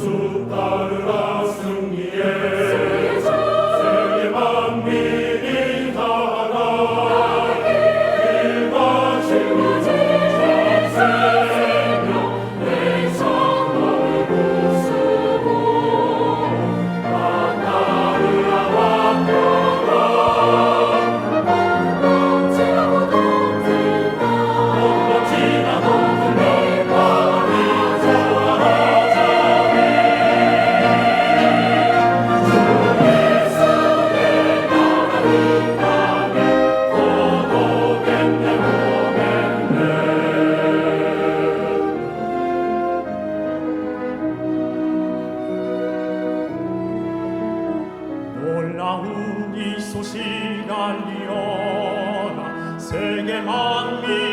Jesu. 시간 이어나 세계만 믿